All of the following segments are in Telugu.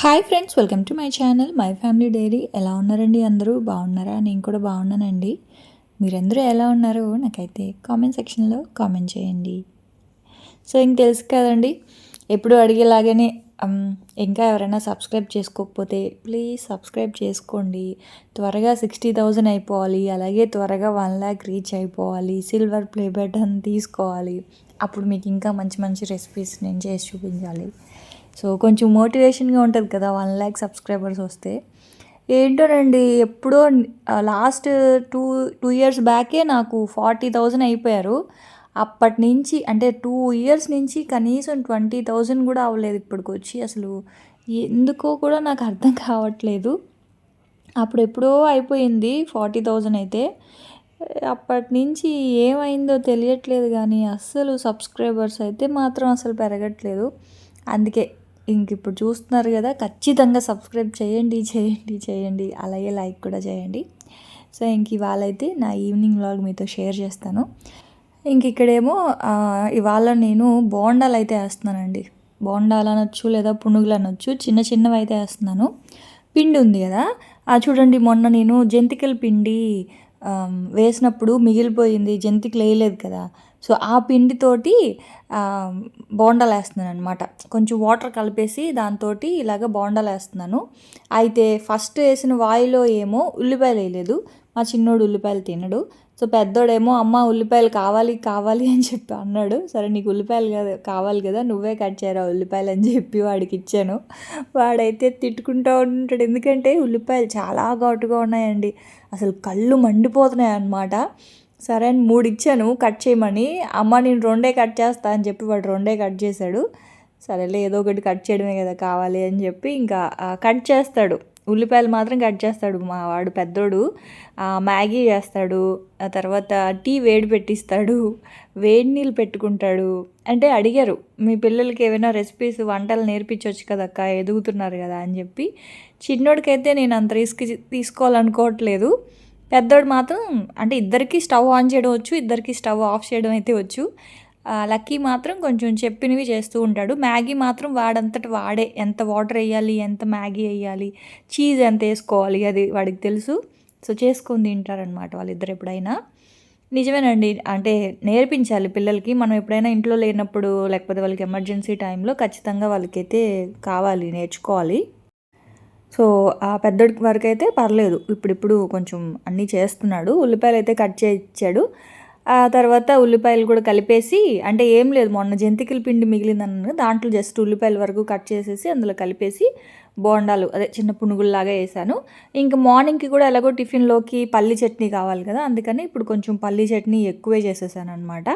Hi friends welcome to my channel my family diary. ఎలా ఉన్నారండి అందరూ? బాగున్నారా? నేను కూడా బాగున్నానండి. మీరందరూ ఎలా ఉన్నారో నాకైతే కామెంట్ సెక్షన్లో కామెంట్ చేయండి. సో ఇంక తెలుసు కదండి ఎప్పుడు అడిగేలాగానే ఇంకా ఎవరైనా సబ్స్క్రైబ్ చేసుకోకపోతే ప్లీజ్ సబ్స్క్రైబ్ చేసుకోండి. త్వరగా సిక్స్టీ థౌజండ్ అయిపోవాలి అలాగే త్వరగా వన్ ల్యాక్ రీచ్ అయిపోవాలి సిల్వర్ ప్లే బటన్ తీసుకోవాలి. అప్పుడు మీకు ఇంకా మంచి మంచి రెసిపీస్ నేను చేసి చూపించాలి. సో కొంచెం మోటివేషన్గా ఉంటుంది కదా వన్ ల్యాక్ సబ్స్క్రైబర్స్ వస్తే. ఏంటోనండి ఎప్పుడో లాస్ట్ టూ టూ ఇయర్స్ బ్యాకే నాకు ఫార్టీ థౌజండ్ అయిపోయారు. అప్పటి నుంచి అంటే టూ ఇయర్స్ నుంచి కనీసం ట్వంటీ థౌజండ్ కూడా అవ్వలేదు ఇప్పటికి వచ్చి. అసలు ఎందుకో కూడా నాకు అర్థం కావట్లేదు. అప్పుడు ఎప్పుడో అయిపోయింది ఫార్టీ థౌజండ్ అయితే. అప్పటి నుంచి ఏమైందో తెలియట్లేదు కానీ అస్సలు సబ్స్క్రైబర్స్ అయితే మాత్రం అసలు పెరగట్లేదు. అందుకే ఇంక ఇప్పుడు చూస్తున్నారు కదా ఖచ్చితంగా సబ్స్క్రైబ్ చేయండి చేయండి చేయండి. అలాగే లైక్ కూడా చేయండి. సో ఇంక ఇవాళ అయితే నా ఈవినింగ్ వ్లాగ్ మీతో షేర్ చేస్తాను. ఇంక ఇక్కడేమో ఇవాళ నేను బోండాలు అయితే వేస్తున్నానండి. బోండాలు అనొచ్చు లేదా పునుగులు అనొచ్చు చిన్న చిన్నవి అయితే వేస్తున్నాను. పిండి ఉంది కదా ఆ చూడండి మొన్న నేను జంతికల పిండి వేసినప్పుడు మిగిలిపోయింది. జంతికలు వేయలేదు కదా. సో ఆ పిండితోటి బోండాలు వేస్తున్నాను అనమాట కొంచెం వాటర్ కలిపేసి దాంతో ఇలాగ బోండాలు వేస్తున్నాను అయితే ఫస్ట్ వేసిన వాయిలో ఏమో ఉల్లిపాయలు వేయలేదు. మా చిన్నోడు ఉల్లిపాయలు తినడు. సో పెద్దోడేమో అమ్మ ఉల్లిపాయలు కావాలి కావాలి అని చెప్పి అన్నాడు. సరే నీకు ఉల్లిపాయలు కదా కావాలి కదా నువ్వే కట్ చేయరా ఉల్లిపాయలు అని చెప్పి వాడికి ఇచ్చాను. వాడైతే తిట్టుకుంటూ ఉంటాడు. ఎందుకంటే ఉల్లిపాయలు చాలా ఘాటుగా ఉన్నాయండి. అసలు కళ్ళు మండిపోతున్నాయి అన్నమాట సరే అని మూడు ఇచ్చాను కట్ చేయమని. అమ్మ నేను రెండే కట్ చేస్తా అని చెప్పి వాడు రెండే కట్ చేశాడు. సరేలే ఏదో ఒకటి కట్ చేయడమే కదా కావాలి అని చెప్పి ఇంకా కట్ చేస్తాడు. ఉల్లిపాయలు మాత్రం కట్ చేస్తాడు మా వాడు పెద్దోడు. మ్యాగీ చేస్తాడు. ఆ తర్వాత టీ వేడి పెట్టిస్తాడు. వేడి నీళ్ళు పెట్టుకుంటాడు. అంటే అడిగారు మీ పిల్లలకి ఏమైనా రెసిపీస్ వంటలు నేర్పించవచ్చు కదక్క ఎదుగుతున్నారు కదా అని చెప్పి. చిన్నోడికైతే నేను అంత రిస్క్ తీసుకోవాలనుకోవట్లేదు. పెద్దోడు మాత్రం అంటే ఇద్దరికి స్టవ్ ఆన్ చేయడం వచ్చు ఇద్దరికి స్టవ్ ఆఫ్ చేయడం అయితే వచ్చు. లక్కీ మాత్రం కొంచెం చెప్పినవి చేస్తూ ఉంటాడు. మ్యాగీ మాత్రం వాడంతట వాడే. ఎంత వాటర్ వేయాలి ఎంత మ్యాగీ వేయాలి చీజ్ ఎంత వేసుకోవాలి అది వాడికి తెలుసు. సో చేసుకొని తింటారనమాట వాళ్ళిద్దరు ఎప్పుడైనా. నిజమేనండి. అంటే నేర్పించాలి పిల్లలకి. మనం ఎప్పుడైనా ఇంట్లో లేనప్పుడు లేకపోతే వాళ్ళకి ఎమర్జెన్సీ టైంలో ఖచ్చితంగా వాళ్ళకైతే కావాలి నేర్చుకోవాలి. సో ఆ పెద్ద వరకు అయితే పర్లేదు. ఇప్పుడిప్పుడు కొంచెం అన్నీ చేస్తున్నాడు. ఉల్లిపాయలు అయితే కట్ చేయించాడు. ఆ తర్వాత ఉల్లిపాయలు కూడా కలిపేసి అంటే ఏం లేదు మొన్న జంతికల పిండి మిగిలిందన్న దాంట్లో జస్ట్ ఉల్లిపాయల వరకు కట్ చేసేసి అందులో కలిపేసి బోండాలు అదే చిన్న పునుగుల్లాగా వేసాను. ఇంకా మార్నింగ్కి కూడా ఎలాగో టిఫిన్లోకి పల్లి చట్నీ కావాలి కదా అందుకని ఇప్పుడు కొంచెం పల్లి చట్నీ ఎక్కువే చేసేసాను అనమాట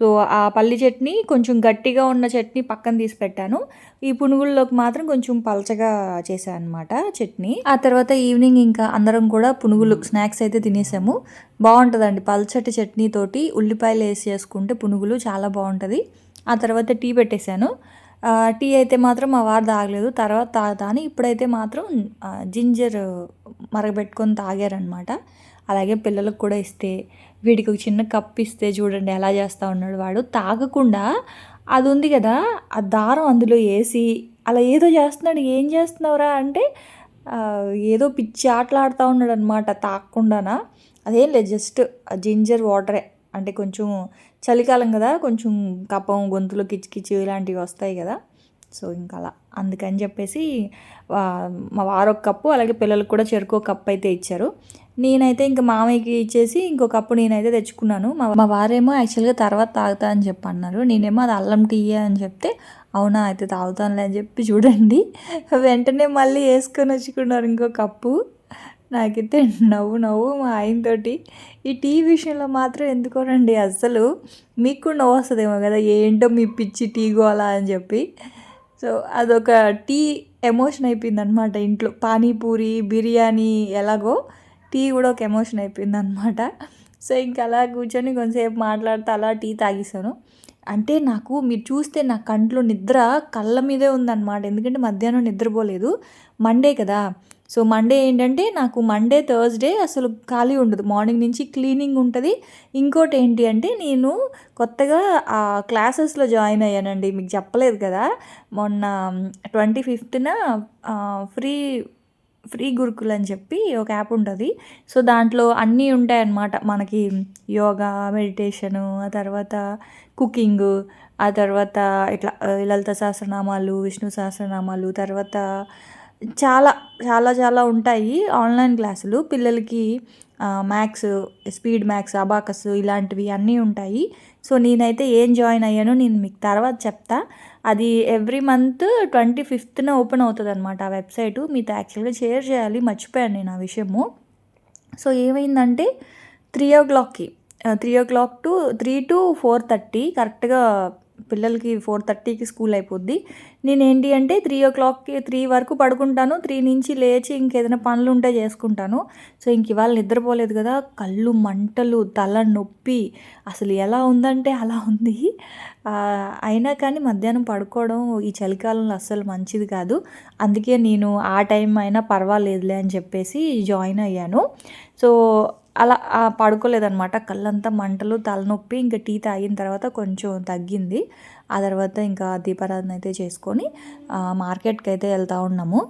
సో ఆ పల్లి చట్నీ కొంచెం గట్టిగా ఉన్న చట్నీ పక్కన తీసి పెట్టాను. ఈ పునుగుల్లోకి మాత్రం కొంచెం పలచగా చేశాను అనమాట చట్నీ. ఆ తర్వాత ఈవినింగ్ ఇంకా అందరం కూడా పునుగులు స్నాక్స్ అయితే తినేసాము. బాగుంటుందండి పల్చటి చట్నీ తోటి ఉల్లిపాయలు వేసి చేసుకుంటే పునుగులు చాలా బాగుంటుంది. ఆ తర్వాత టీ పెట్టేశాను. టీ అయితే మాత్రం మా వారు తాగలేదు. తర్వాత తాగుతాను ఇప్పుడైతే మాత్రం జింజర్ మరగబెట్టుకొని తాగారనమాట అలాగే పిల్లలకు కూడా ఇస్తే వీడికి ఒక చిన్న కప్ ఇస్తే చూడండి ఎలా చేస్తూ ఉన్నాడు వాడు. తాగకుండా అది ఉంది కదా ఆ దారం అందులో వేసి అలా ఏదో చేస్తున్నాడు. ఏం చేస్తున్నావురా అంటే ఏదో పిచ్చి ఆటలాడుతూ ఉన్నాడు అనమాట తాగకుండానా. అదేం లేదు జస్ట్ జింజర్ వాటరే. అంటే కొంచెం చలికాలం కదా కొంచెం కపం గొంతులో కిచకిచి ఇలాంటివి వస్తాయి కదా. సో ఇంకా అలా. అందుకని చెప్పేసి మా వారొక కప్పు అలాగే పిల్లలకు కూడా చెరుకు ఒక కప్పు అయితే ఇచ్చారు. నేనైతే ఇంకా మామయ్యకి ఇచ్చేసి ఇంకో కప్పు నేనైతే తెచ్చుకున్నాను. మా మా వారేమో యాక్చువల్గా తర్వాత తాగుతా అని చెప్పి అన్నారు. నేనేమో అది అల్లం టీ అని చెప్తే అవునా అయితే తాగుతానులే అని చెప్పి చూడండి. వెంటనే మళ్ళీ వేసుకొని వచ్చుకున్నారు ఇంకో కప్పు నాకైతే నవ్వు నవ్వు మా ఆయనతోటి. ఈ టీ విషయంలో మాత్రం ఎందుకోనండి అస్సలు మీకు కూడా నవ్వు వస్తుందేమో కదా ఏంటో మీ పిచ్చి టీ గోలా అని చెప్పి. సో అదొక టీ ఎమోషన్ అయిపోయింది అనమాట ఇంట్లో. పానీపూరి బిర్యానీ ఎలాగో టీ కూడా ఒక ఎమోషన్ అయిపోయింది అనమాట సో ఇంకా అలా కూర్చొని కొంతసేపు మాట్లాడుతూ అలా టీ తాగేసాను అంటే నాకు మీరు చూస్తే నా కంట్లో నిద్ర కళ్ళ మీదే ఉందన్నమాట ఎందుకంటే మధ్యాహ్నం నిద్రపోలేదు. మండే కదా. సో మండే ఏంటంటే నాకు మండే థర్స్డే అసలు ఖాళీ ఉండదు. మార్నింగ్ నుంచి క్లీనింగ్ ఉంటుంది. ఇంకోటి ఏంటి అంటే నేను కొత్తగా ఆ క్లాసెస్లో జాయిన్ అయ్యానండి. మీకు చెప్పలేదు కదా. మొన్న ట్వంటీ ఫిఫ్త్న ఫ్రీ ఫ్రీ గురుకుల్ అని చెప్పి ఒక యాప్ ఉంటుంది. సో దాంట్లో అన్నీ ఉంటాయన్నమాట. మనకి యోగా మెడిటేషను ఆ తర్వాత కుకింగ్ ఆ తర్వాత ఇట్లా లలిత సహస్రనామాలు విష్ణు సహస్రనామాలు తర్వాత చాలా చాలా చాలా ఉంటాయి ఆన్లైన్ క్లాసులు. పిల్లలకి మ్యాథ్స్ స్పీడ్ మ్యాథ్స్ అబాకస్ ఇలాంటివి అన్నీ ఉంటాయి. సో నేనైతే ఏం జాయిన్ అయ్యానో నేను మీకు తర్వాత చెప్తా. అది ఎవ్రీ మంత్ ట్వంటీ ఫిఫ్త్న ఓపెన్ అవుతుంది అనమాట ఆ వెబ్సైట్. మీతో యాక్చువల్గా షేర్ చేయాలి మర్చిపోయాను నేను ఆ విషయము. సో ఏమైందంటే త్రీ ఓ క్లాక్కి three o'clock to three to four thirty కరెక్ట్గా పిల్లలకి ఫోర్ థర్టీకి స్కూల్ అయిపోద్ది. నేను ఏంటి అంటే త్రీ ఓ క్లాక్కి త్రీ వరకు పడుకుంటాను. త్రీ నుంచి లేచి ఇంకేదైనా పనులు ఉంటే చేసుకుంటాను. సో ఇంక ఇవాళ నిద్రపోలేదు కదా. కళ్ళు మంటలు తల నొప్పి అసలు ఎలా ఉందంటే అలా ఉంది. అయినా కానీ మధ్యాహ్నం పడుకోవడం ఈ చలికాలంలో అస్సలు మంచిది కాదు. అందుకే నేను ఆ టైం అయినా పర్వాలేదులే అని చెప్పేసి జాయిన్ అయ్యాను. సో అలా పడుకోలేదనమాట కళ్ళంతా మంటలు తలనొప్పి ఇంకా టీ తాగిన తర్వాత కొంచెం తగ్గింది. ఆ తర్వాత ఇంకా దీపారాధన అయితే చేసుకొని మార్కెట్కి అయితే వెళ్తూ ఉన్నాము.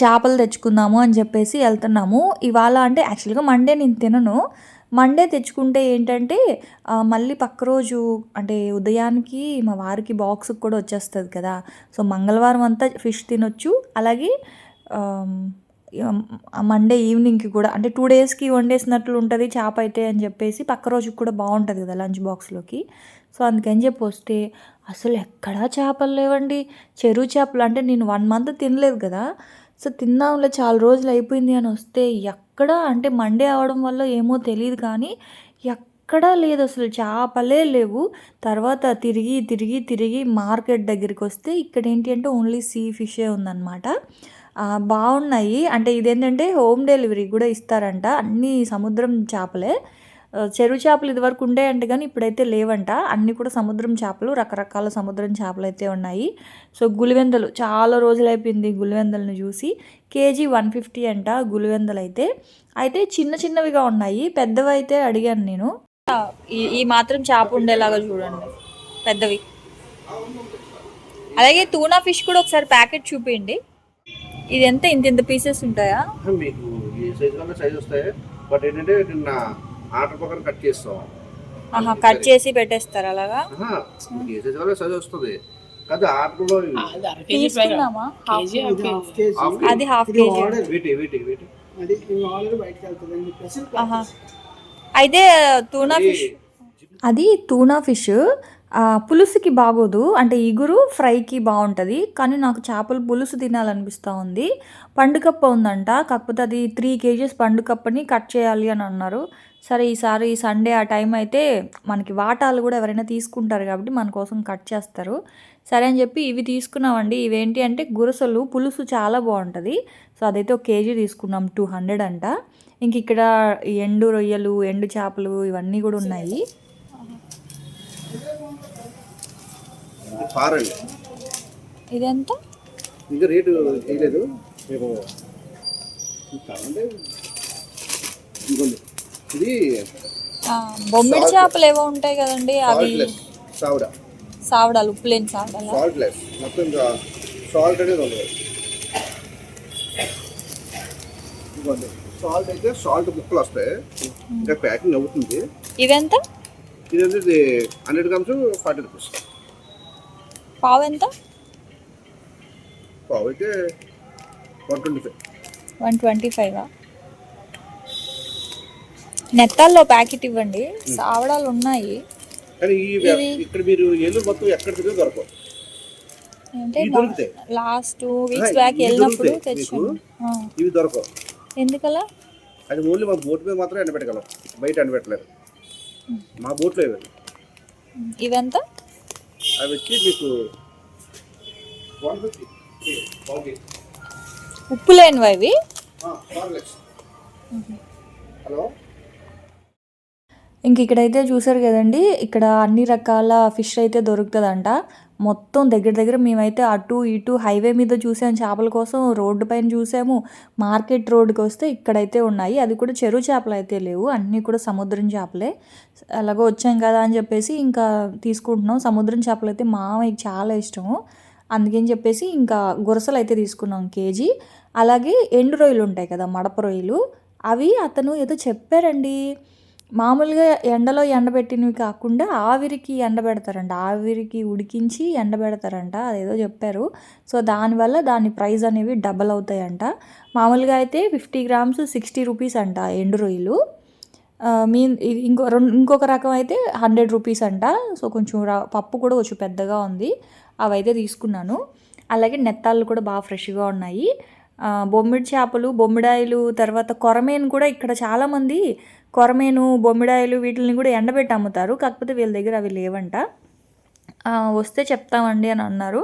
చేపలు తెచ్చుకుందాము అని చెప్పేసి వెళ్తున్నాము. ఇవాళ అంటే యాక్చువల్గా మండే నేను తినను. మండే తెచ్చుకుంటే ఏంటంటే మళ్ళీ పక్క రోజు అంటే ఉదయానికి మా వారికి బాక్స్ కూడా వచ్చేస్తుంది కదా. సో మంగళవారం అంతా ఫిష్ తినొచ్చు. అలాగే మండే ఈవినింగ్కి కూడా అంటే టూ డేస్కి వండేసినట్లు ఉంటుంది చేప అయితే అని చెప్పేసి పక్క రోజుకి కూడా బాగుంటుంది కదా లంచ్ బాక్స్లోకి. సో అందుకని చెప్పి వస్తే అసలు ఎక్కడా చేపలు లేవండి. చెరువు చేపలు అంటే నేను వన్ మంత్ తినలేదు కదా. సో తిందాంలే చాలా రోజులు అయిపోయింది అని వస్తే ఎక్కడ అంటే మండే అవడం వల్ల ఏమో తెలియదు కానీ ఎక్కడా లేదు అసలు. చేపలే లేవు. తర్వాత తిరిగి తిరిగి తిరిగి మార్కెట్ దగ్గరికి వస్తే ఇక్కడ ఏంటి అంటే ఓన్లీ సీ ఫిషే ఉందన్నమాట. బాగున్నాయి. అంటే ఇదేంటంటే హోమ్ డెలివరీ కూడా ఇస్తారంట. అన్నీ సముద్రం చేపలే. చెరువు చేపలు ఇదివరకు ఉండేయంట కానీ ఇప్పుడైతే లేవంట. అన్నీ కూడా సముద్రం చేపలు రకరకాల సముద్రం చేపలు అయితే ఉన్నాయి. సో గులివెందలు చాలా రోజులు అయిపోయింది గులివెందలను చూసి. కేజీ వన్ ఫిఫ్టీ అంట గులివెందలు అయితే. అయితే చిన్న చిన్నవిగా ఉన్నాయి. పెద్దవి అయితే అడిగాను నేను. ఈ మాత్రం చేప ఉండేలాగా చూడండి. పెద్దవి. అలాగే తూనా ఫిష్ కూడా ఒకసారి ప్యాకెట్ చూపించండి. ఇది ఎంత ఇంత ఇంత పీసెస్ ఉంటాయా? మీకు ఈ సైజు కన్నా సైజ్ వస్తాయి. బట్ ఏంటంటే నిన్న ఆర్డర్ ప్రకారం కట్ చేస్తాం. ఆహా కట్ చేసి పెట్టేస్తారు అలాగా? ఆహా, మీకు ఏ సైజు కన్నా సైజ్ వస్తుంది. కదా ఆర్డర్లో తీసుకుందామా? KG half KG. హాఫ్ అది హాఫ్ కేజీ. వీటి వీటి వీటి. అది ఇవి బయటకు ఆహా. అయితే తూనా ఫిష్ అది తూనా ఫిష్ పులుసుకి బాగోదు. అంటే ఇగురు ఫ్రైకి బాగుంటుంది. కానీ నాకు చేపల పులుసు తినాలనిపిస్తూ ఉంది. పండుకప్ప ఉందంట. కాకపోతే అది త్రీ కేజీస్ పండుకప్పని కట్ చేయాలి అని అన్నారు. సరే ఈసారి సండే ఆ టైం అయితే మనకి వాటాలు కూడా ఎవరైనా తీసుకుంటారు కాబట్టి మన కోసం కట్ చేస్తారు. సరే అని చెప్పి ఇవి తీసుకున్నామండి. ఇవేంటి అంటే గురసలు పులుసు చాలా బాగుంటుంది. సో అదైతే ఒక కేజీ తీసుకున్నాం. టూ హండ్రెడ్ అంట. ఇంక ఇక్కడ ఎండు రొయ్యలు ఎండు చేపలు ఇవన్నీ కూడా ఉన్నాయి. పారండి ఇదెంత? ఇంకా రేటు వేయలేదు మీకు కావాలంటే ఇదిగోండి. ఇది బొమ్మిడి చేపలు ఏవో ఉంటాయి కదండి అవి సావుడా. సావడాలు ఉప్పులేని సావడాలు? సాల్ట్ లెస్ మొత్తం సాల్ట్ అనేది ఉండదు. ఇదిగోండి. సాల్ట్ అయితే సాల్ట్ ముక్కలు వస్తాయి. ఇంకా ప్యాకింగ్ అవుతుంది. ఇవెంత ఇది? వచ్చేసి హండ్రెడ్ గ్రామ్స్ ఫార్టీ రూపీస్. పావు ఎంత? పావు అయితే one twenty five. One twenty five? నెత్తాల్లో packet ఇవ్వండి. సావడాలు ఉన్నాయి. కానీ ఇక్కడ మీరు ఏళ్ళు మొత్తం ఎక్కడ తిరిగి దొరకవు. అంటే లాస్ట్ టూ వీక్స్ బ్యాక్ వెళ్ళినప్పుడు తెచ్చాను. ఇవి దొరకవు. ఎందుకలా? అది ఓన్లీ మా బోట్ మీద మాత్రం ఎండబెట్టగలం. బయట ఎండబెట్టలేరు మా బోట్లో ఇవి ఇవెంత? అవి వచ్చి మీకు ఉప్పు లేనివి హలో ఇంక ఇక్కడైతే చూసారు కదండి ఇక్కడ అన్ని రకాల ఫిష్ అయితే దొరుకుతుందంట. మొత్తం దగ్గర దగ్గర మేమైతే అటు ఇటు హైవే మీద చూసాం. చేపల కోసం రోడ్డు పైన చూసాము. మార్కెట్ రోడ్డుకి వస్తే ఇక్కడైతే ఉన్నాయి. అది కూడా చెరువు చేపలు అయితే లేవు. అన్నీ కూడా సముద్రం చేపలే. అలాగో వచ్చాం కదా అని చెప్పేసి ఇంకా తీసుకుంటున్నాం. సముద్రం చేపలు అయితే మామయ్యకి చాలా ఇష్టము. అందుకని చెప్పేసి ఇంకా గురసలు అయితే తీసుకున్నాం కేజీ. అలాగే ఎండు రొయ్యలు ఉంటాయి కదా మడప రొయ్యలు. అవి అతను ఏదో చెప్పారండి. మామూలుగా ఎండలో ఎండబెట్టినవి కాకుండా ఆవిరికి ఎండబెడతారంట. ఆవిరికి ఉడికించి ఎండబెడతారంట. అదేదో చెప్పారు. సో దానివల్ల దాని ప్రైస్ అనేవి డబల్ అవుతాయంట. మామూలుగా అయితే ఫిఫ్టీ గ్రామ్స్ సిక్స్టీ రూపీస్ అంట ఎండు రొయ్యలు. మీన్ మీ ఇంకో రెండు ఇంకొక రకం అయితే హండ్రెడ్ రూపీస్ అంట. సో కొంచెం పప్పు కూడా కొంచెం పెద్దగా ఉంది. అవైతే తీసుకున్నాను. అలాగే నెత్తాళ్ళు కూడా బాగా ఫ్రెష్గా ఉన్నాయి. బొమ్మిడి చేపలు బొమ్మిడాయిలు తర్వాత కొరమేను కూడా ఇక్కడ చాలామంది కొరమేను బొమ్మిడాయలు వీటిని కూడా ఎండబెట్టి అమ్ముతారు. కాకపోతే వీళ్ళ దగ్గర అవి లేవంట. వస్తే చెప్తామండి అని అన్నారు.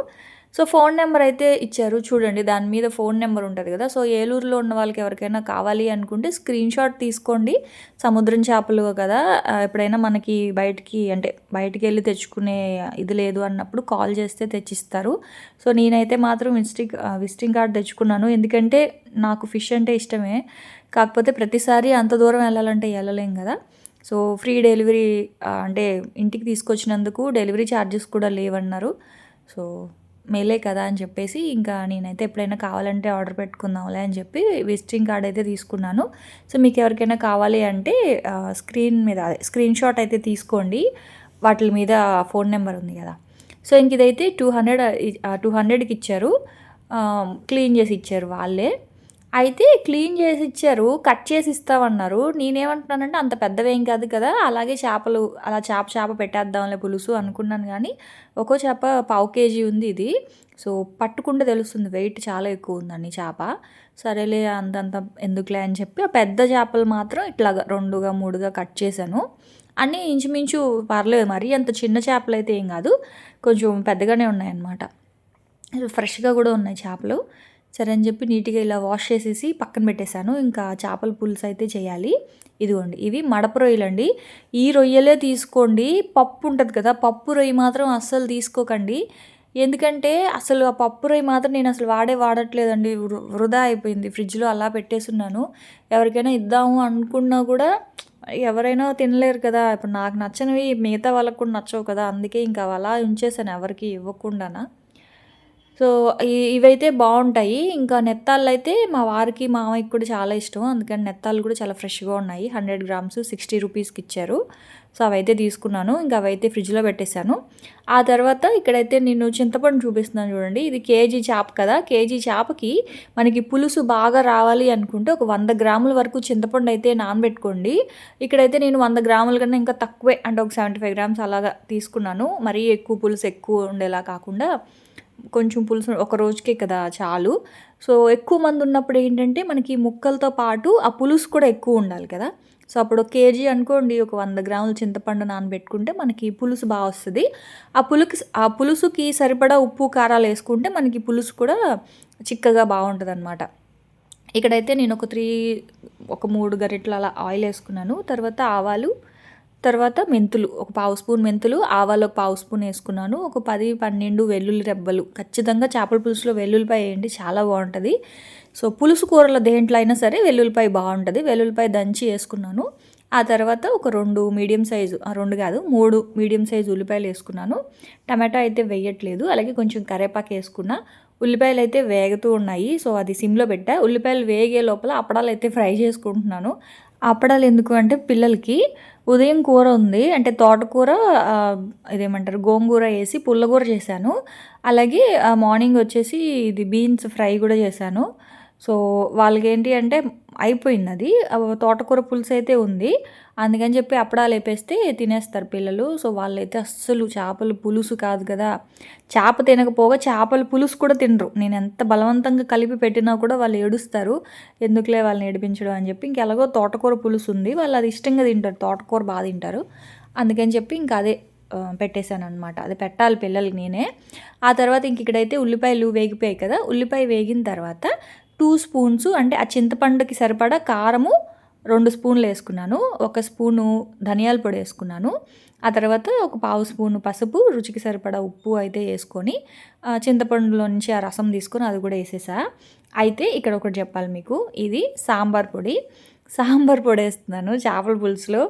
సో ఫోన్ నెంబర్ అయితే ఇచ్చారు. చూడండి దాని మీద ఫోన్ నెంబర్ ఉంటుంది కదా. సో ఏలూరులో ఉన్న వాళ్ళకి ఎవరికైనా కావాలి అనుకుంటే స్క్రీన్ షాట్ తీసుకోండి. సముద్రం చేపలు కదా. ఎప్పుడైనా మనకి బయటికి అంటే బయటికి వెళ్ళి తెచ్చుకునే ఇది లేదు అన్నప్పుడు కాల్ చేస్తే తెచ్చిస్తారు. సో నేనైతే మాత్రం విజిటింగ్ విజిటింగ్ కార్డ్ తెచ్చుకున్నాను. ఎందుకంటే నాకు ఫిష్ అంటే ఇష్టమే. కాకపోతే ప్రతిసారి అంత దూరం వెళ్ళాలంటే వెళ్ళలేం కదా. సో ఫ్రీ డెలివరీ అంటే ఇంటికి తీసుకొచ్చినందుకు డెలివరీ ఛార్జెస్ కూడా లేవన్నారు. సో మేలే కదా అని చెప్పేసి ఇంకా నేనైతే ఎప్పుడైనా కావాలంటే ఆర్డర్ పెట్టుకుందాంలే అని చెప్పి విజిటింగ్ కార్డ్ అయితే తీసుకున్నాను. సో మీకు ఎవరికైనా కావాలి అంటే స్క్రీన్ మీద స్క్రీన్ షాట్ అయితే తీసుకోండి. వాటి మీద ఫోన్ నెంబర్ ఉంది కదా. సో ఇంక ఇదైతే టూ హండ్రెడ్ టూ హండ్రెడ్కి ఇచ్చారు. క్లీన్ చేసి ఇచ్చారు వాళ్ళే. అయితే క్లీన్ చేసి ఇచ్చారు కట్ చేసి ఇస్తామన్నారు. నేనేమంటున్నానంటే అంత పెద్దవేం కాదు కదా అలాగే చేపలు అలా చేప చేప పెట్టేద్దాంలే పులుసు అనుకున్నాను కానీ ఒక్కో చేప పావు కేజీ ఉంది ఇది. సో పట్టుకుంటే తెలుస్తుంది వెయిట్ చాలా ఎక్కువ ఉందండి చేప. సరేలే అంతంత ఎందుకులే అని చెప్పి ఆ పెద్ద చేపలు మాత్రం ఇట్లాగా రెండుగా మూడుగా కట్ చేశాను. అన్నీ ఇంచుమించు పర్లేదు మరి అంత చిన్న చేపలు అయితే ఏం కాదు కొంచెం పెద్దగానే ఉన్నాయన్నమాట. ఫ్రెష్గా కూడా ఉన్నాయి చేపలు. సరే అని చెప్పి నీట్గా ఇలా వాష్ చేసేసి పక్కన పెట్టేశాను. ఇంకా చేపల పులుసు అయితే చేయాలి. ఇదిగోండి ఇవి మడప రొయ్యలు అండి ఈ రొయ్యలే తీసుకోండి. పప్పు ఉంటుంది కదా పప్పు రొయ్య మాత్రం అస్సలు తీసుకోకండి. ఎందుకంటే అసలు ఆ పప్పు రొయ్య మాత్రం నేను అసలు వాడే వాడట్లేదండి. వృ- వృధా అయిపోయింది. ఫ్రిడ్జ్లో అలా పెట్టేసున్నాను ఎవరికైనా ఇద్దాము అనుకున్నా కూడా ఎవరైనా తినలేరు కదా. ఇప్పుడు నాకు నచ్చనివి మిగతా వాళ్ళకు కూడా నచ్చవు కదా. అందుకే ఇంకా అలా ఉంచేసాను ఎవరికి ఇవ్వకుండానా. సో ఇవైతే బాగుంటాయి ఇంకా నెత్తాళ్ళు అయితే మా వారికి మామయ్యకి కూడా చాలా ఇష్టం. అందుకని నెత్తాలు కూడా చాలా ఫ్రెష్గా ఉన్నాయి. హండ్రెడ్ గ్రామ్స్ సిక్స్టీ రూపీస్కి ఇచ్చారు. సో అవైతే తీసుకున్నాను. ఇంకా అవైతే ఫ్రిడ్జ్లో పెట్టేశాను. ఆ తర్వాత ఇక్కడైతే నేను చింతపండు చూపిస్తున్నాను చూడండి. ఇది కేజీ చేప కదా. కేజీ చేపకి మనకి పులుసు బాగా రావాలి అనుకుంటే ఒక వంద గ్రాముల వరకు చింతపండు అయితే నానబెట్టుకోండి. ఇక్కడైతే నేను వంద గ్రాముల కన్నా ఇంకా తక్కువే. అంటే ఒక సెవెంటీ ఫైవ్ గ్రామ్స్ అలాగా తీసుకున్నాను. మరీ ఎక్కువ పులుసు ఎక్కువ ఉండేలా కాకుండా కొంచెం పులుసు ఒక రోజుకే కదా చాలు. సో ఎక్కువ మంది ఉన్నప్పుడు ఏంటంటే మనకి ముక్కలతో పాటు ఆ పులుసు కూడా ఎక్కువ ఉండాలి కదా. సో అప్పుడు ఒక కేజీ అనుకోండి ఒక వంద గ్రాముల చింతపండు నానబెట్టుకుంటే మనకి పులుసు బాగా వస్తుంది. ఆ పులుకి ఆ పులుసుకి సరిపడా ఉప్పు కారాలు వేసుకుంటే మనకి పులుసు కూడా చిక్కగా బాగుంటుంది అనమాట ఇక్కడైతే నేను ఒక త్రీ ఒక మూడు గరిటెలు అలా ఆయిల్ వేసుకున్నాను. తర్వాత ఆవాలు తర్వాత మెంతులు ఒక పావు స్పూన్ మెంతులు ఆవాలు ఒక పావు స్పూన్ వేసుకున్నాను. ఒక పది పన్నెండు వెల్లుల్లి రెబ్బలు. ఖచ్చితంగా చేపల పులుసులో వెల్లుల్లిపాయ వేయండి చాలా బాగుంటుంది. సో పులుసు కూరలో దేంట్లో అయినా సరే వెల్లుల్లిపాయ బాగుంటుంది. వెల్లుల్లిపాయ దంచి వేసుకున్నాను. ఆ తర్వాత ఒక రెండు మీడియం సైజు రెండు కాదు మూడు మీడియం సైజు ఉల్లిపాయలు వేసుకున్నాను. టమాటా అయితే వేయట్లేదు అలాగే కొంచెం కరేపాకు వేసుకున్నా. ఉల్లిపాయలు అయితే వేగుతూ ఉన్నాయి సో అది సిమ్లో పెట్టా. ఉల్లిపాయలు వేగే లోపల అప్పడాలు అయితే ఫ్రై చేసుకుంటున్నాను. అప్పడాలు ఎందుకు అంటే పిల్లలకి ఉదయం కూర ఉంది. అంటే తోటకూర ఇదేమంటారు గోంగూర వేసి పుల్లగూర చేశాను. అలాగే మార్నింగ్ వచ్చేసి ఇది బీన్స్ ఫ్రై కూడా చేశాను. సో వాళ్ళకి ఏంటి అంటే అయిపోయింది అది తోటకూర పులుసు అయితే ఉంది. అందుకని చెప్పి అప్పడాలు వేపేస్తే తినేస్తారు పిల్లలు. సో వాళ్ళైతే అస్సలు చేపలు పులుసు కాదు కదా. చేప తినకపోగా చేపల పులుసు కూడా తినరు. నేను ఎంత బలవంతంగా కలిపి పెట్టినా కూడా వాళ్ళు ఏడుస్తారు. ఎందుకులే వాళ్ళని ఏడిపించడం అని చెప్పి. ఇంకెలాగో తోటకూర పులుసు ఉంది. వాళ్ళు అది ఇష్టంగా తింటారు. తోటకూర బాగా తింటారు. అందుకని చెప్పి ఇంకా అదే పెట్టేశాను అనమాట అది పెట్టాలి పిల్లలకి నేనే. ఆ తర్వాత ఇంక ఇక్కడైతే ఉల్లిపాయలు వేగిపోయాయి కదా. ఉల్లిపాయ వేగిన తర్వాత టూ స్పూన్స్ అంటే ఆ చింతపండుకి సరిపడా కారము రెండు స్పూన్లు వేసుకున్నాను. ఒక స్పూను ధనియాల పొడి వేసుకున్నాను. ఆ తర్వాత ఒక పావు స్పూను పసుపు రుచికి సరిపడా ఉప్పు అయితే వేసుకొని చింతపండులో నుంచి ఆ రసం తీసుకొని అది కూడా వేసేసా. అయితే ఇక్కడ ఒకటి చెప్పాలి మీకు. ఇది సాంబార్ పొడి. సాంబార్ పొడి వేస్తున్నాను చేపల పులుసులో.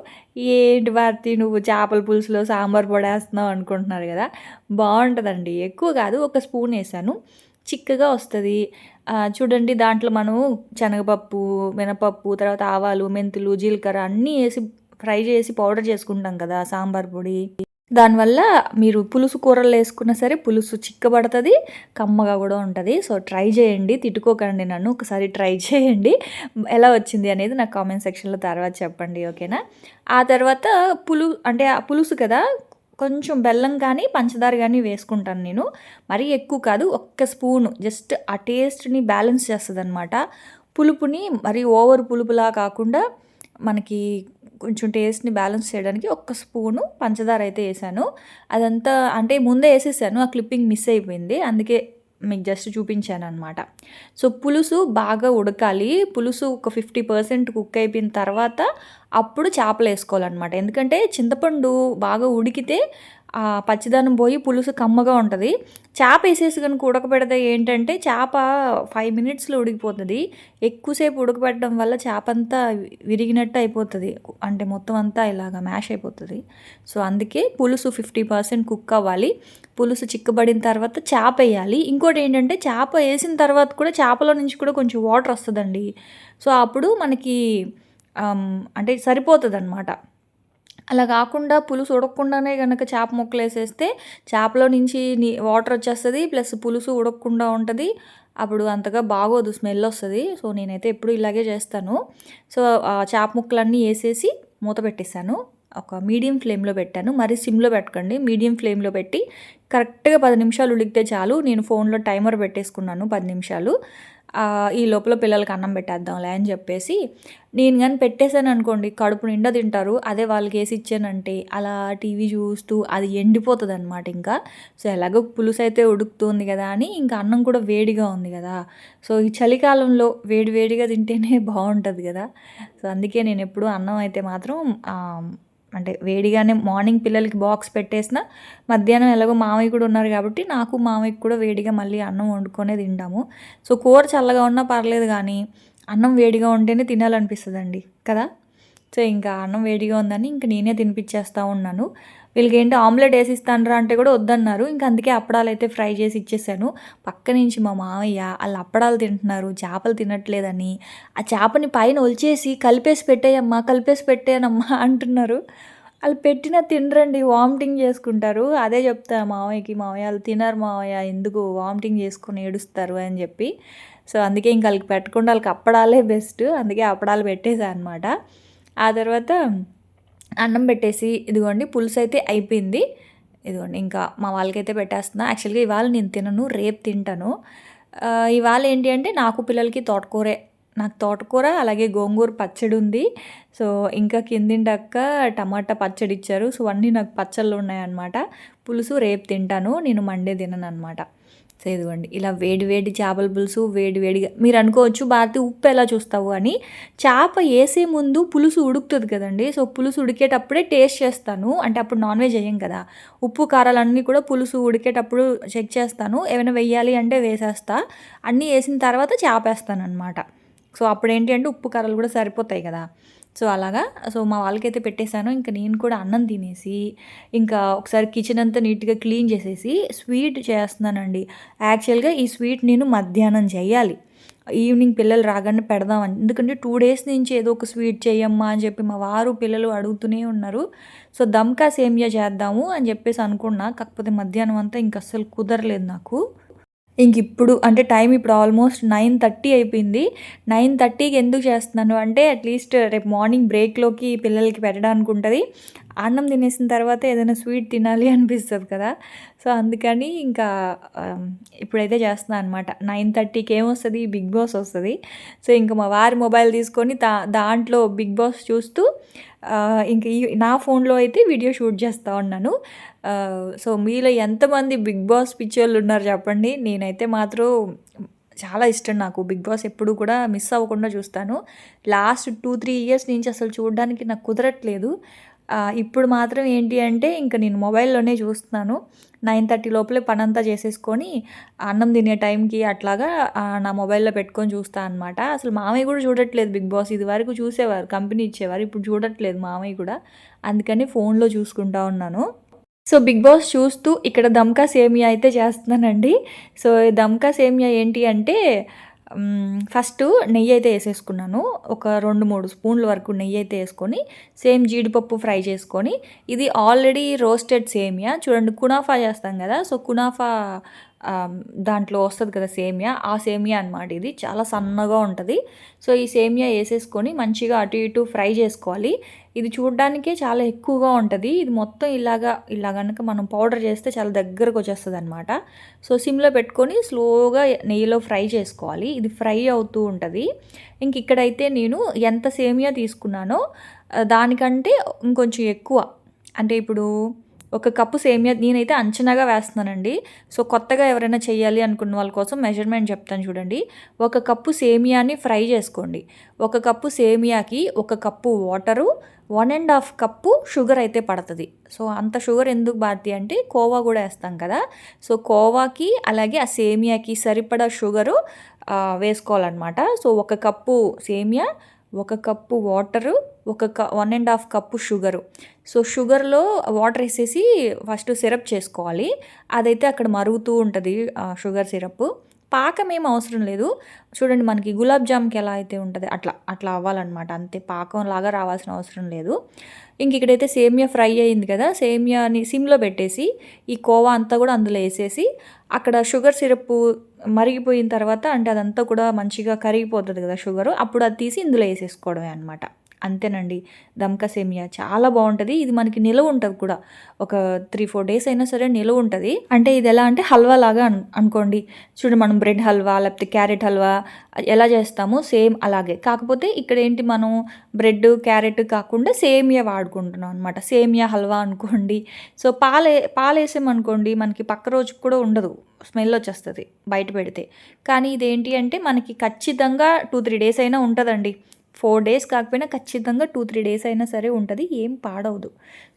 ఏంటి భారతి నువ్వు చేపల పులుసులో సాంబార్ పొడి వేస్తున్నావు అనుకుంటున్నారు కదా? బాగుంటుందండి. ఎక్కువ కాదు ఒక స్పూన్ వేసాను. చిక్కగా వస్తుంది. చూడండి దాంట్లో మనం శనగపప్పు మినపప్పు తర్వాత ఆవాలు మెంతులు జీలకర్ర అన్నీ వేసి ఫ్రై చేసి పౌడర్ చేసుకుంటాం కదా సాంబార్ పొడి. దానివల్ల మీరు పులుసు కూరలు వేసుకున్నా సరే పులుసు చిక్కబడుతుంది కమ్మగా కూడా ఉంటుంది. సో ట్రై చేయండి తిట్టుకోకండి నన్ను ఒకసారి ట్రై చేయండి. ఎలా వచ్చింది అనేది నాకు కామెంట్ సెక్షన్లో తర్వాత చెప్పండి ఓకేనా? ఆ తర్వాత పులు అంటే ఆ పులుసు కదా కొంచెం బెల్లం కానీ పంచదార కానీ వేసుకుంటాను నేను. మరీ ఎక్కువ కాదు ఒక్క స్పూను. జస్ట్ ఆ టేస్ట్ని బ్యాలెన్స్ చేస్తుంది అనమాట పులుపుని మరీ ఓవర్ పులుపులా కాకుండా మనకి కొంచెం టేస్ట్ని బ్యాలెన్స్ చేయడానికి ఒక్క స్పూను పంచదార అయితే వేసాను. అదంతా అంటే ముందే వేసేసాను ఆ క్లిప్పింగ్ మిస్ అయిపోయింది. అందుకే మీకు జస్ట్ చూపించాను అనమాట సో పులుసు బాగా ఉడకాలి. పులుసు ఒక ఫిఫ్టీ పర్సెంట్ కుక్ అయిపోయిన తర్వాత అప్పుడు చేపలు వేసుకోవాలన్నమాట. ఎందుకంటే చింతపండు బాగా ఉడికితే పచ్చిదనం పోయి పులుసు కమ్మగా ఉంటుంది. చేప వేసేసి కనుక ఉడకబెడితే ఏంటంటే చేప ఫైవ్ మినిట్స్లో ఉడికిపోతుంది. ఎక్కువసేపు ఉడకబెట్టడం వల్ల చేప అంతా విరిగినట్టు అయిపోతుంది. అంటే మొత్తం అంతా ఇలాగ మ్యాష్ అయిపోతుంది. సో అందుకే పులుసు ఫిఫ్టీ పర్సెంట్ కుక్ అవ్వాలి. పులుసు చిక్కబడిన తర్వాత చేప వేయాలి. ఇంకోటి ఏంటంటే చేప వేసిన తర్వాత కూడా చేపలో నుంచి కూడా కొంచెం వాటర్ వస్తుందండి. సో అప్పుడు మనకి అంటే సరిపోతుంది అనమాట అలా కాకుండా పులుసు ఉడకకుండానే కనుక చేప ముక్కలు వేసేస్తే చేపలో నుంచి నీ వాటర్ వచ్చేస్తుంది ప్లస్ పులుసు ఉడకకుండా ఉంటుంది. అప్పుడు అంతగా బాగోదు స్మెల్ వస్తుంది. సో నేనైతే ఎప్పుడు ఇలాగే చేస్తాను. సో ఆ చేప ముక్కలన్నీ వేసేసి మూత పెట్టేశాను. ఒక మీడియం ఫ్లేమ్లో పెట్టాను. మరి సిమ్లో పెట్టకండి. మీడియం ఫ్లేమ్లో పెట్టి కరెక్ట్గా పది నిమిషాలు ఉడికితే చాలు. నేను ఫోన్లో టైమర్ పెట్టేసుకున్నాను పది నిమిషాలు. ఈ లోపల పిల్లలకి అన్నం పెట్టేద్దాంలే అని చెప్పేసి నేను కానీ పెట్టేశాను అనుకోండి కడుపు నిండా తింటారు అదే వాళ్ళకి వేసి ఇచ్చానంటే అలా టీవీ చూస్తూ అది ఎండిపోతుంది అనమాట ఇంకా. సో ఎలాగో పులుసు అయితే ఉడుకుతుంది కదా అని ఇంకా అన్నం కూడా వేడిగా ఉంది కదా. సో ఈ చలికాలంలో వేడి వేడిగా తింటేనే బాగుంటుంది కదా. సో అందుకే నేను ఎప్పుడు అన్నం అయితే మాత్రం అంటే వేడిగానే మార్నింగ్ పిల్లలకి బాక్స్ పెట్టేసిన మధ్యాహ్నం ఎలాగో మామయ్య కూడా ఉన్నారు కాబట్టి నాకు మామయ్యకి కూడా వేడిగా మళ్ళీ అన్నం వండుకొనే తింటాము. సో కూర చల్లగా ఉన్నా పర్లేదు కానీ అన్నం వేడిగా ఉంటేనే తినాలనిపిస్తుందండి కదా? సో ఇంకా అన్నం వేడిగా ఉందని ఇంకా నేనే తినిపించేస్తూ ఉన్నాను. వీళ్ళకి ఏంటి ఆమ్లెట్ వేసిస్తానరా అంటే కూడా వద్దన్నారు. ఇంకా అందుకే అప్పడాలు అయితే ఫ్రై చేసి ఇచ్చేసాను. పక్క నుంచి మా మామయ్య వాళ్ళు అప్పడాలు తింటున్నారు చేపలు తినట్లేదని. ఆ చేపని పైన ఒలిచేసి కలిపేసి పెట్టేయమ్మా కలిపేసి పెట్టేయనమ్మా అంటున్నారు. వాళ్ళు పెట్టిన తినరండి వామిటింగ్ చేసుకుంటారు. అదే చెప్తా మామయ్యకి మామయ్య వాళ్ళు తినరు మామయ్య ఎందుకు వామిటింగ్ చేసుకొని ఏడుస్తారు? అని చెప్పి. సో అందుకే ఇంక వాళ్ళకి పెట్టకుండా వాళ్ళకి అప్పడాలే బెస్ట్. అందుకే అప్పడాలు పెట్టేసా అనమాట ఆ తర్వాత అన్నం పెట్టేసి ఇదిగోండి పులుసు అయితే అయిపోయింది. ఇదిగోండి ఇంకా మా వాళ్ళకైతే పెట్టేస్తున్నా. యాక్చువల్గా ఇవాళ నేను తినను రేపు తింటాను. ఇవాళ ఏంటి అంటే నాకు పిల్లలకి తోటకూరే నాకు తోటకూర అలాగే గోంగూర పచ్చడి ఉంది. సో ఇంకా కిందిండక్క టమాటా పచ్చడి ఇచ్చారు. సో అన్నీ నాకు పచ్చళ్ళు ఉన్నాయన్నమాట. పులుసు రేపు తింటాను నేను మండే తినను అనమాట సో ఇదిగోండి ఇలా వేడి వేడి చేపల పులుసు వేడి వేడిగా మీరు అనుకోవచ్చు భారతి ఉప్పు ఎలా చూస్తావు అని చేప వేసే ముందు పులుసు ఉడుకుతుంది కదండి సో పులుసు ఉడికేటప్పుడే టేస్ట్ చేస్తాను అంటే అప్పుడు నాన్ వెజ్ వేయం కదా ఉప్పు కారాలన్నీ కూడా పులుసు ఉడికేటప్పుడు చెక్ చేస్తాను ఏమైనా వెయ్యాలి అంటే వేసేస్తా అన్నీ వేసిన తర్వాత చేప వేస్తాను అనమాట సో అప్పుడు ఏంటి అంటే ఉప్పు కారాలు కూడా సరిపోతాయి కదా. సో అలాగా. సో మా వాళ్ళకైతే పెట్టేశాను. ఇంకా నేను కూడా అన్నం తినేసి ఇంకా ఒకసారి కిచెన్ అంతా నీట్గా క్లీన్ చేసేసి స్వీట్ చేస్తున్నానండి. యాక్చువల్గా ఈ స్వీట్ నేను మధ్యాహ్నం చేయాలి. ఈవినింగ్ పిల్లలు రాగానే పెడదామని. ఎందుకంటే టూ డేస్ నుంచి ఏదో ఒక స్వీట్ చేయమ్మా అని చెప్పి మా వారు పిల్లలు అడుగుతూనే ఉన్నారు. సో దమ్కా సేమియా చేద్దాము అని చెప్పేసి అనుకున్నా. కాకపోతే మధ్యాహ్నం అంతా ఇంక అస్సలు కుదరలేదు నాకు. ఇంక ఇప్పుడు అంటే టైం ఇప్పుడు ఆల్మోస్ట్ నైన్ థర్టీ అయిపోయింది. నైన్ థర్టీకి ఎందుకు చేస్తున్నాను అంటే అట్లీస్ట్ రేపు మార్నింగ్ బ్రేక్లోకి పిల్లలకి పెట్టడానికి ఉంటుంది అన్నం తినేసిన తర్వాత ఏదైనా స్వీట్ తినాలి అనిపిస్తుంది కదా. సో అందుకని ఇంకా ఇప్పుడైతే చేస్తున్నాను అనమాట నైన్ థర్టీకి ఏమొస్తుంది? బిగ్ బాస్ వస్తుంది. సో ఇంకా మా వారి మొబైల్ తీసుకొని దా దాంట్లో బిగ్ బాస్ చూస్తూ ఇంక ఈ నా ఫోన్లో అయితే వీడియో షూట్ చేస్తూ ఉన్నాను. సో మీలో ఎంతమంది బిగ్ బాస్ పిక్చర్లు ఉన్నారు చెప్పండి. నేనైతే మాత్రం చాలా ఇష్టం నాకు. బిగ్ బాస్ ఎప్పుడు కూడా మిస్ అవ్వకుండా చూస్తాను. లాస్ట్ టూ త్రీ ఇయర్స్ నుంచి అసలు చూడడానికి నాకు కుదరట్లేదు. ఇప్పుడు మాత్రం ఏంటి అంటే ఇంకా నేను మొబైల్లోనే చూస్తున్నాను. నైన్ థర్టీ లోపలే పనంతా చేసేసుకొని అన్నం తినే టైంకి అట్లాగా నా మొబైల్లో పెట్టుకొని చూస్తా అనమాట అసలు మామయ్య కూడా చూడట్లేదు బిగ్ బాస్. ఇది వరకు చూసేవారు కంపెనీ ఇచ్చేవారు. ఇప్పుడు చూడట్లేదు మామయ్య కూడా. అందుకని ఫోన్లో చూసుకుంటా ఉన్నాను. సో బిగ్ బాస్ చూస్తూ ఇక్కడ దమ్కా సేమియా అయితే చేస్తున్నానండి. సో దమ్కా సేమియా ఏంటి అంటే ఫస్ట్ నెయ్యి అయితే వేసేసుకున్నాను. ఒక రెండు మూడు స్పూన్ల వరకు నెయ్యి అయితే వేసుకొని సేమ్ జీడిపప్పు ఫ్రై చేసుకొని ఇది ఆల్రెడీ రోస్టెడ్ సేమియా. చూడండి కునాఫా చేస్తాం కదా సో కునాఫా దాంట్లో వస్తుంది కదా సేమియా ఆ సేమియా అనమాట ఇది. చాలా సన్నగా ఉంటుంది. సో ఈ సేమియా వేసేసుకొని మంచిగా అటు ఇటు ఫ్రై చేసుకోవాలి. ఇది చూడడానికే చాలా ఎక్కువగా ఉంటుంది. ఇది మొత్తం ఇలాగా ఇలా కనుక మనం పౌడర్ చేస్తే చాలా దగ్గరకు వచ్చేస్తుంది అనమాట సో సిమ్లో పెట్టుకొని స్లోగా నెయ్యిలో ఫ్రై చేసుకోవాలి. ఇది ఫ్రై అవుతూ ఉంటుంది. ఇంక ఇక్కడైతే నేను ఎంత సేమియా తీసుకున్నానో దానికంటే ఇంకొంచెం ఎక్కువ. అంటే ఇప్పుడు ఒక కప్పు సేమియా నేనైతే అంచనాగా వేస్తున్నానండి. సో కొత్తగా ఎవరైనా చేయాలి అనుకున్న వాళ్ళ కోసం మెజర్మెంట్ చెప్తాను చూడండి. ఒక కప్పు సేమియాని ఫ్రై చేసుకోండి. ఒక కప్పు సేమియాకి ఒక cup water one and half cup sugar అయితే పడుతుంది. సో అంత షుగర్ ఎందుకు పడుతుంది అంటే కోవా కూడా వేస్తాం కదా. సో కోవాకి అలాగే ఆ సేమియాకి సరిపడా షుగరు వేసుకోవాలన్నమాట. సో ఒక కప్పు సేమియా ఒక కప్పు వాటరు ఒక క one and half cup sugar. So షుగర్లో water వేసేసి ఫస్ట్ సిరప్ చేసుకోవాలి. అదైతే అక్కడ మరుగుతూ ఉంటుంది షుగర్ సిరప్. పాకం ఏం అవసరం లేదు. చూడండి మనకి గులాబ్ జామ్కి ఎలా అయితే ఉంటుంది అట్లా అట్లా అవ్వాలన్నమాట. అంతే పాకం లాగా రావాల్సిన అవసరం లేదు. ఇంక ఇక్కడైతే సేమియా ఫ్రై అయింది కదా సేమియాని సిమ్లో పెట్టేసి ఈ కోవా అంతా కూడా అందులో వేసేసి అక్కడ షుగర్ సిరప్ మరిగిపోయిన తర్వాత అంటే అదంతా కూడా మంచిగా కరిగిపోతుంది కదా షుగరు అప్పుడు అది తీసి ఇందులో వేసేసుకోవడమే అనమాట అంతేనండి. దమ్కా సేమియా చాలా బాగుంటుంది. ఇది మనకి నిలవ ఉంటుంది కూడా. ఒక త్రీ ఫోర్ డేస్ అయినా సరే నిలవ ఉంటుంది. అంటే ఇది ఎలా అంటే హల్వా లాగా అనుకోండి. చూడండి మనం బ్రెడ్ హల్వా లేకపోతే క్యారెట్ హల్వా ఎలా చేస్తామో సేమ్ అలాగే. కాకపోతే ఇక్కడ ఏంటి మనం బ్రెడ్ క్యారెట్ కాకుండా సేమియా వాడుకుంటున్నాం అనమాట సేమియా హల్వా అనుకోండి. సో పాలే పాలేసామనుకోండి మనకి పక్క రోజు కూడా ఉండదు. స్మెల్ వచ్చేస్తుంది బయట పెడితే. కానీ ఇదేంటి అంటే మనకి ఖచ్చితంగా టూ త్రీ డేస్ అయినా ఉంటుందండి. ఫోర్ డేస్ కాకపోయినా ఖచ్చితంగా టూ త్రీ డేస్ అయినా సరే ఉంటుంది ఏం పాడవదు.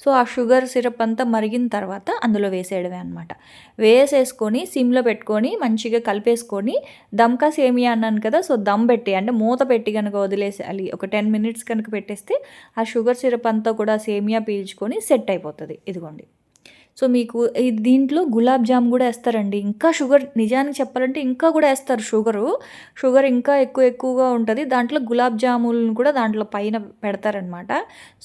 సో ఆ షుగర్ సిరప్ అంతా మరిగిన తర్వాత అందులో వేసేయడమే అనమాట వేసేసుకొని సిమ్లో పెట్టుకొని మంచిగా కలిపేసుకొని దమ్కా సేమియా అన్నాను కదా సో దమ్ పెట్టి అంటే మూత పెట్టి కనుక వదిలేసేయాలి ఒక టెన్ మినిట్స్ కనుక పెట్టేస్తే ఆ షుగర్ సిరప్ అంతా కూడా సేమియా పీల్చుకొని సెట్ అయిపోతుంది. ఇదిగోండి. సో మీకు ఈ దీంట్లో గులాబ్ జామ్ కూడా వేస్తారండి. ఇంకా షుగర్ నిజానికి చెప్పాలంటే ఇంకా కూడా వేస్తారు షుగరు. షుగర్ ఇంకా ఎక్కువ ఎక్కువగా ఉంటుంది. దాంట్లో గులాబ్ జాములను కూడా దాంట్లో పైన పెడతారనమాట.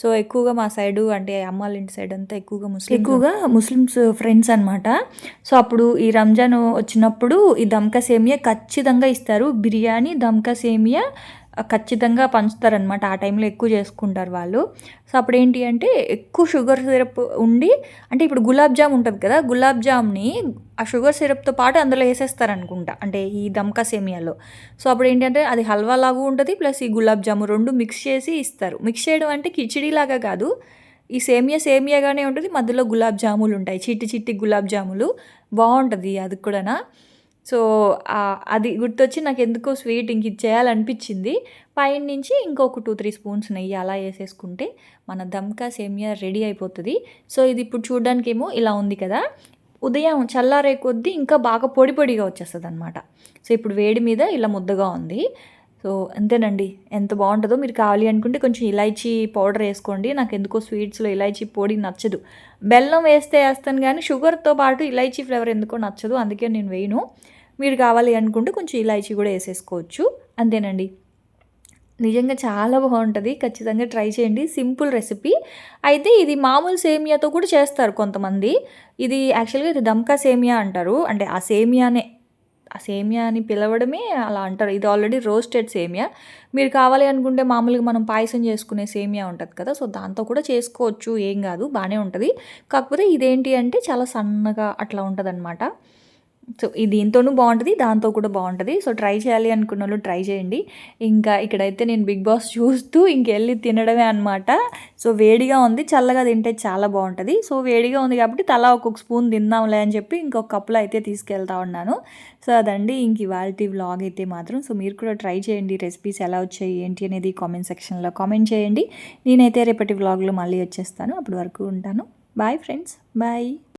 సో ఎక్కువగా మా సైడు అంటే అమ్మాళ్ళ ఇంటి సైడ్ అంతా ఎక్కువగా ముస్లిం ఎక్కువగా ముస్లిమ్స్ ఫ్రెండ్స్ అనమాట సో అప్పుడు ఈ రంజాన్ వచ్చినప్పుడు ఈ దమ్కా సేమియా ఖచ్చితంగా ఇస్తారు. బిర్యానీ దమ్కా సేమియా ఖచ్చితంగా పంచుతారనమాట ఆ టైంలో ఎక్కువ చేసుకుంటారు వాళ్ళు. సో అప్పుడు ఏంటి అంటే ఎక్కువ షుగర్ సిరప్ ఉండి అంటే ఇప్పుడు గులాబ్ జామ్ ఉంటుంది కదా గులాబ్ జామ్ని ఆ షుగర్ సిరప్తో పాటు అందులో వేసేస్తారు అనుకుంటా అంటే ఈ దమ్కా సేమియాలో. సో అప్పుడు ఏంటంటే అది హల్వా లాగా ఉంటుంది ప్లస్ ఈ గులాబ్ జాము రెండు మిక్స్ చేసి ఇస్తారు. మిక్స్ చేయడం అంటే కిచిడి లాగా కాదు. ఈ సేమియా సేమియాగానే ఉంటుంది మధ్యలో గులాబ్ జాములు ఉంటాయి చిట్టి చిట్టి గులాబ్ జాములు. బాగుంటుంది అది కూడా సో అది గుర్తొచ్చి నాకు ఎందుకో స్వీట్ ఇంక ఇది చేయాలనిపించింది పైన నుంచి ఇంకొక టూ త్రీ స్పూన్స్ నెయ్యి అలా వేసేసుకుంటే మన దమ్కా సేమియా రెడీ అయిపోతుంది. సో ఇది ఇప్పుడు చూడడానికేమో ఇలా ఉంది కదా. ఉదయం చల్లారే కొద్దీ ఇంకా బాగా పొడి పొడిగా వచ్చేస్తుంది అనమాట సో ఇప్పుడు వేడి మీద ఇలా ముద్దగా ఉంది. సో అంతేనండి. ఎంత బాగుంటుందో మీరు కావాలి అనుకుంటే కొంచెం ఇలాచీ పౌడర్ వేసుకోండి. నాకు ఎందుకో స్వీట్స్లో ఇలాచీ పొడి నచ్చదు. బెల్లం వేస్తే వేస్తాను కానీ షుగర్తో పాటు ఇలాచీ ఫ్లేవర్ ఎందుకో నచ్చదు. అందుకే నేను వేయను. మీరు కావాలి అనుకుంటే కొంచెం ఇలాచీ కూడా వేసేసుకోవచ్చు. అంతేనండి. నిజంగా చాలా బాగుంటుంది. ఖచ్చితంగా ట్రై చేయండి. Simple recipe. అయితే ఇది మామూలు సేమియాతో కూడా చేస్తారు కొంతమంది. ఇది యాక్చువల్గా ఇది దమ్కా సేమియా అంటారు. అంటే ఆ సేమియానే సేమియా అని పిలవడమే అలా అంటారు. ఇది ఆల్రెడీ రోస్టెడ్ సేమియా. మీరు కావాలి అనుకుంటే మామూలుగా మనం పాయసం చేసుకునే సేమియా ఉంటుంది కదా సో దాంతో కూడా చేసుకోవచ్చు ఏం కాదు బాగానే ఉంటుంది. కాకపోతే ఇదేంటి అంటే చాలా సన్నగా అట్లా ఉంటుంది సో ఇది దీంతోనూ బాగుంటుంది దాంతో కూడా బాగుంటుంది సో ట్రై చేయాలి అనుకున్న వాళ్ళు ట్రై చేయండి. ఇంకా ఇక్కడైతే నేను బిగ్ బాస్ చూస్తూ ఇంకెళ్ళి తినడమే అనమాట సో వేడిగా ఉంది చల్లగా తింటే చాలా బాగుంటుంది సో వేడిగా ఉంది కాబట్టి తలా ఒక్కొక్క స్పూన్ తిందాంలే అని చెప్పి ఇంకొక కప్పులో అయితే తీసుకెళ్తా ఉన్నాను. సో అదండి ఇంక ఇవాళ వ్లాగ్ అయితే మాత్రం. సో మీరు కూడా ట్రై చేయండి రెసిపీస్ ఎలా వచ్చాయి ఏంటి అనేది కామెంట్ సెక్షన్లో కామెంట్ చేయండి. నేనైతే రేపటి వ్లాగ్లో మళ్ళీ వచ్చేస్తాను. అప్పటి వరకు ఉంటాను. Bye friends bye.